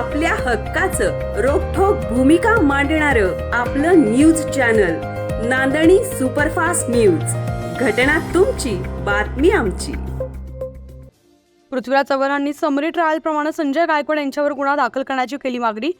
आपल्या हक्काचं रोखोक भूमिका मांडणारं आपलं न्यूज चॅनल नांदणी सुपरफास्ट न्यूज. घटना तुमची बातमी आमची. पृथ्वीराज चव्हाणांनी समरी ट्रायलप्रमाणे संजय गायकवाड यांच्यावर गुन्हा दाखल करण्याची केली मागणी.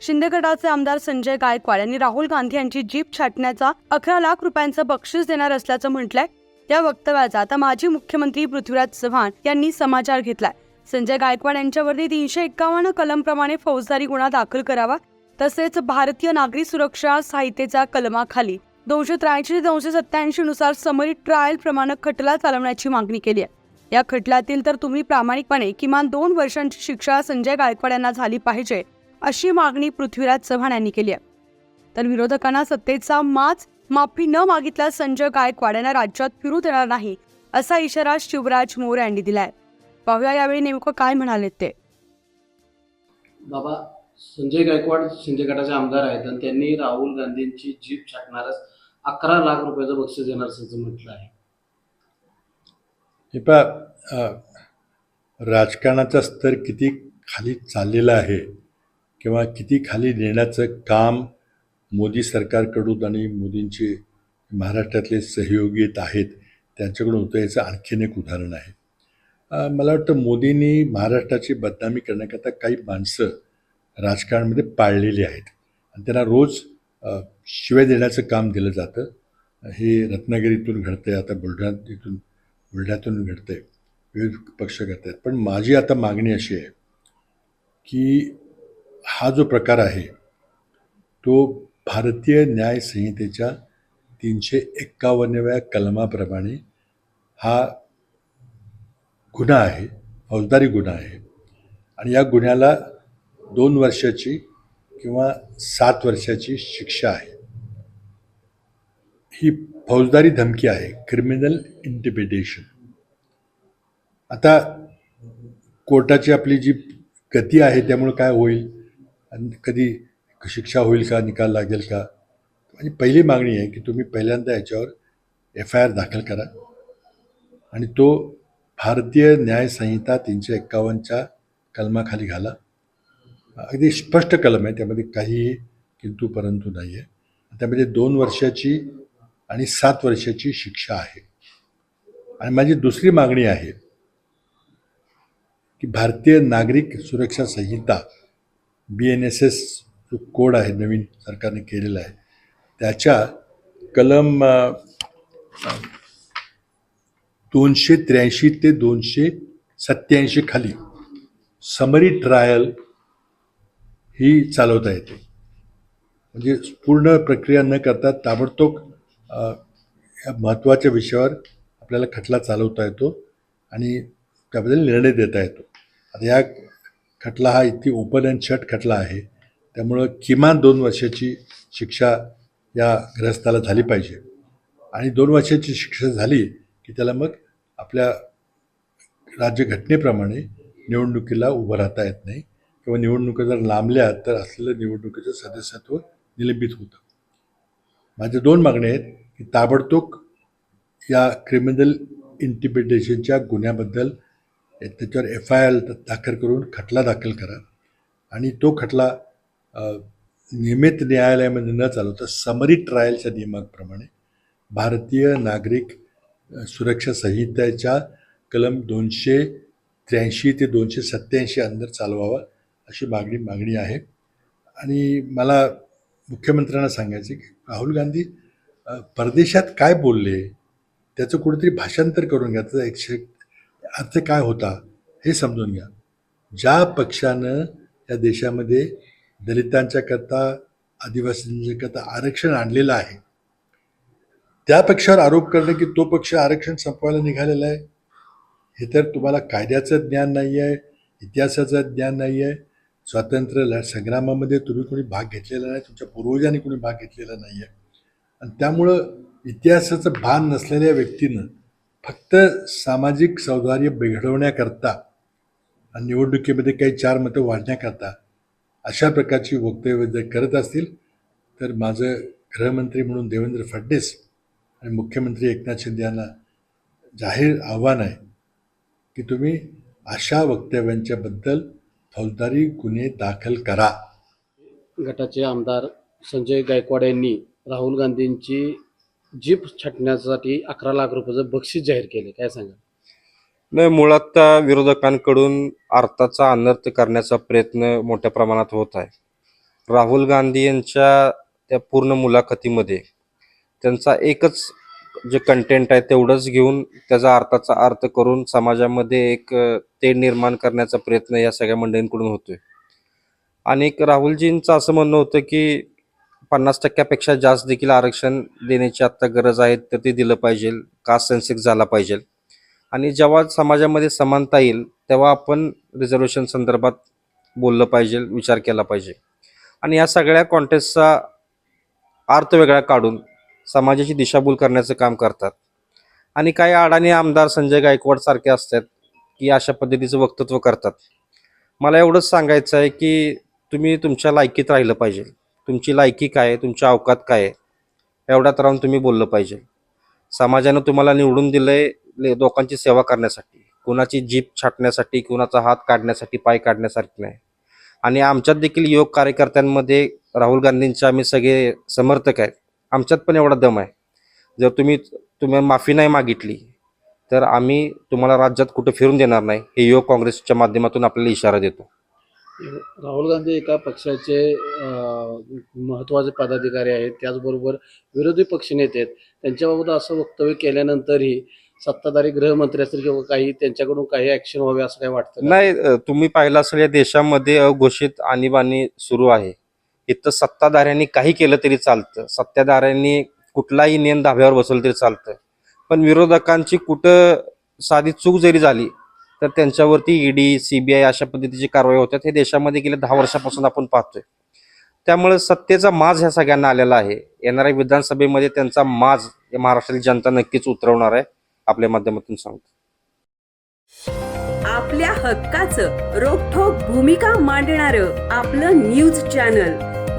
शिंदे गटाचे आमदार संजय गायकवाड यांनी राहुल गांधी यांची जीप छाटण्याचा अकरा लाख रुपयांचं बक्षीस देणार असल्याचं म्हटलंय. त्या वक्तव्याचा आता माजी मुख्यमंत्री पृथ्वीराज चव्हाण यांनी समाचार घेतलाय. संजय गायकवाड यांच्यावरती तीनशे एक्कावन्न कलमप्रमाणे फौजदारी गुन्हा दाखल करावा तसेच भारतीय नागरी सुरक्षा संहितेचा कलमाखाली दोनशे त्र्याऐंशी ते दोनशे सत्त्याऐंशी नुसार समरी ट्रायल प्रमाणे खटला चालवण्याची मागणी केली आहे. या खटल्यातील तर तुम्ही प्रामाणिकपणे किमान दोन वर्षांची शिक्षा संजय गायकवाड यांना झाली पाहिजे अशी मागणी पृथ्वीराज चव्हाण यांनी केली आहे. तर विरोधकांना सत्तेचा माच माफी न मागितल्यास संजय गायकवाड यांना राज्यात फिरू देणार नाही असा इशारा शिवराज मोरे यांनी दिलाय. पाहूया यावेळी नेमकं काय म्हणाले ते. बाबा संजय गायकवाड शिंदे गटाचे आमदार आहेत आणि त्यांनी राहुल गांधींची जीप छाटणारच अकरा लाख रुपयाचं बक्षीस देणार असल्याचं म्हटलं आहे. हे पहा अ, राजकारणाचा स्तर किती खाली चाललेला आहे किंवा किती खाली नेण्याचं काम मोदी सरकारकडून आणि मोदींचे महाराष्ट्रातले सहयोगी आहेत त्यांच्याकडून होतं याचं आणखीन एक उदाहरण आहे. मला वाटतं मोदींनी महाराष्ट्राची बदनामी करण्याकरता काही माणसं राजकारणामध्ये पाळलेली आहेत. आणि त्यांना रोज शिवाय देण्याचं काम दिलं जातं. हे रत्नागिरीतून घडतं आहे आता बुलढाणा इथून बुलढाण्यातून आहे विविध पक्ष करत आहेत. पण माझी आता मागणी अशी आहे की हा जो प्रकार आहे तो भारतीय न्याय संहितेच्या तीनशे एक्कावन्नव्या कलमाप्रमाणे हा गुन्हा आहे फौजदारी गुन्हा आहे. आणि या गुन्ह्याला दोन वर्षाची किंवा सात वर्षाची शिक्षा आहे. ही फौजदारी धमकी आहे क्रिमिनल इंटिमिडेशन आता कोर्टाची आपली जी गती आहे त्यामुळे काय होईल? आणि कधी शिक्षा होईल का निकाल लागेल का? माझी पहिली मागणी आहे की तुम्ही पहिल्यांदा याच्यावर एफ आय आर दाखल करा. आणि तो भारतीय न्यायसंहिता तीनशे एक्कावन्नच्या कलमाखाली घाला. अगदी स्पष्ट कलम आहे त्यामध्ये काहीही किंतु परंतु नाही आहे त्यामध्ये दोन वर्षाची आणि सात वर्षाची शिक्षा आहे. आणि माझी दुसरी मागणी आहे की Bharatiya Nagarik Suraksha Sanhita B N S S जो कोड आहे नवीन सरकारने केलेला आहे त्याच्या कलम दोनशे त्र्याऐंशी ते दोनशे सत्याऐंशी खाली. समरी ट्रायल ही चालवता येते. म्हणजे पूर्ण प्रक्रिया न करता ताबडतोब या महत्त्वाच्या विषयावर आपल्याला खटला चालवता येतो आणि त्याबद्दल निर्णय देता येतो. आता या खटला हा इतकी ओपन अँड शट खटला आहे त्यामुळं किमान दोन वर्षाची शिक्षा या ग्रहस्थाला झाली पाहिजे. आणि दोन वर्षाची शिक्षा झाली की त्याला मग आपल्या राज्यघटनेप्रमाणे निवडणुकीला उभं राहता येत नाही. किंवा निवडणुका जर लांबल्या तर असलेलं निवडणुकीचं सदस्यत्व निलंबित होतं. माझ्या दोन मागण्या आहेत की ताबडतोब या क्रिमिनल इंटिपिटेशनच्या गुन्ह्याबद्दल त्याच्यावर एफ आय आर दाखल करून खटला दाखल करा. आणि तो खटला नियमित न्यायालयामध्ये न चालवता समरी ट्रायलच्या नियमाप्रमाणे भारतीय नागरिक सुरक्षा संहितेच्या कलम दोनशे त्र्याऐंशी ते दोनशे सत्त्याऐंशी अंदर चालवावा अशी मागणी मागणी आहे. आणि मला मुख्यमंत्र्यांना सांगायचं की राहुल गांधी परदेशात काय बोलले? त्याचं कुठेतरी भाषांतर करून घ्या. त्याचा एकशे अर्थ काय होता हे समजून घ्या. ज्या पक्षानं या देशामध्ये दलितांच्या करता आदिवासींच्या करता आरक्षण आणलेलं आहे त्या पक्षावर आरोप करणं की तो पक्ष आरक्षण संपवायला निघालेला आहे हे तर तुम्हाला कायद्याचं ज्ञान नाही आहे इतिहासाचं ज्ञान नाही आहे स्वातंत्र्य ल संग्रामामध्ये तुम्ही कोणी भाग घेतलेला नाही तुमच्या पूर्वजांनी कोणी भाग घेतलेला नाही आहे आणि त्यामुळं इतिहासाचं भान नसलेल्या व्यक्तीनं फक्त सामाजिक सौदार्य बिघडवण्याकरता आणि निवडणुकीमध्ये काही चार मतं वाढण्याकरता अशा प्रकारची वक्तव्य जर करत असतील तर माझं गृहमंत्री म्हणून देवेंद्र फडणवीस आणि मुख्यमंत्री एकनाथ शिंदे यांना जाहीर आव्हान आहे की तुम्ही अशा वक्तव्यांच्याबद्दल फौजदारी गुन्हे दाखल करा. गटाचे आमदार संजय गायकवाड यांनी राहुल गांधींची जीप छाटण्यासाठी अकरा लाख रुपयाचं बक्षीस जाहीर केले. काय सांगा नाही मुळात त्या विरोधकांकडून अर्थाचा अनर्थ करण्याचा प्रयत्न मोठ्या प्रमाणात होत आहे. राहुल गांधी यांच्या त्या पूर्ण मुलाखतीमध्ये त्यांचा एकच जे कंटेंट आहे तेवढंच घेऊन त्याचा अर्थाचा अर्थ करून समाजामध्ये एक ते निर्माण करण्याचा प्रयत्न या सगळ्या मंडळींकडून होतोय. आणि एक राहुलजींचं असं म्हणणं होतं की पन्नास टक्क्यापेक्षा जास्त देखील आरक्षण देण्याची आत्ता गरज आहे तर ते दिलं पाहिजे कास्ट सेन्सेक्स झाला पाहिजे. आणि जेव्हा समाजामध्ये समानता येईल तेव्हा आपण रिझर्वेशन संदर्भात बोललं पाहिजे विचार केला पाहिजे. आणि या सगळ्या कॉन्टेस्टचा अर्थ वेगळा काढून समाजाची दिशाभूल करण्याचं काम करतात. आणि काही अडाणी आमदार संजय गायकवाड सारखे असतात की अशा पद्धतीचं वक्तृत्व करतात. मला एवढंच सांगायचं आहे की तुम्ही तुमच्या लायकीत राहिलं पाहिजे. तुमची लायकी काय आहे? तुमच्या अवकात काय आहे? एवढ्यात राहून तुम्ही बोललं पाहिजे. समाजानं तुम्हाला निवडून दिलंय ले- लोकांची सेवा करण्यासाठी. कुणाची जीप छाटण्यासाठी कुणाचा हात काढण्यासाठी पाय काढण्यासाठी नाही. आणि आमच्यात देखील योग कार्यकर्त्यांमध्ये राहुल गांधींचे आम्ही सगळे समर्थक आहेत. आमच्यात पण एवढा दम आहे. जर तुम्ही तुम्ही माफी नाही मागितली तर आम्ही तुम्हाला राज्यात कुठं फिरून देणार नाही हे योग काँग्रेसच्या माध्यमातून आपल्याला इशारा देतो. राहुल गांधी एका पक्षाचे महत्त्वाचे पदाधिकारी आहेत. त्याचबरोबर विरोधी पक्षनेते आहेत. त्यांच्याबाबत असं वक्तव्य केल्यानंतरही सत्ताधारी गृहमंत्री असतील किंवा काही त्यांच्याकडून काही ऍक्शन व्हावे असं काही वाटतं? नाही तुम्ही पाहिलं असेल या देशामध्ये अघोषित आणीबाणी सुरू आहे. इथं सत्ताधाऱ्यांनी काही केलं तरी चालतं. सत्ताधाऱ्यांनी कुठलाही नियम धाब्यावर बसवलं तरी चालतं. पण विरोधकांची कुठं साधी चूक जरी झाली तर त्यांच्यावरती ईडी सीबीआय अशा पद्धतीची कारवाई होतात हे देशामध्ये गेल्या दहा वर्षापासून आपण पाहतोय. त्यामुळे सत्तेचा माज ह्या सगळ्यांना आलेला आहे. येणाऱ्या विधानसभेमध्ये त्यांचा माज महाराष्ट्रातील जनता नक्कीच उतरवणार आहे आपल्या माध्यमातून सांगतो. आपल्या हक्काचं रोखोक भूमिका मांडणार आपलं न्यूज चॅनल.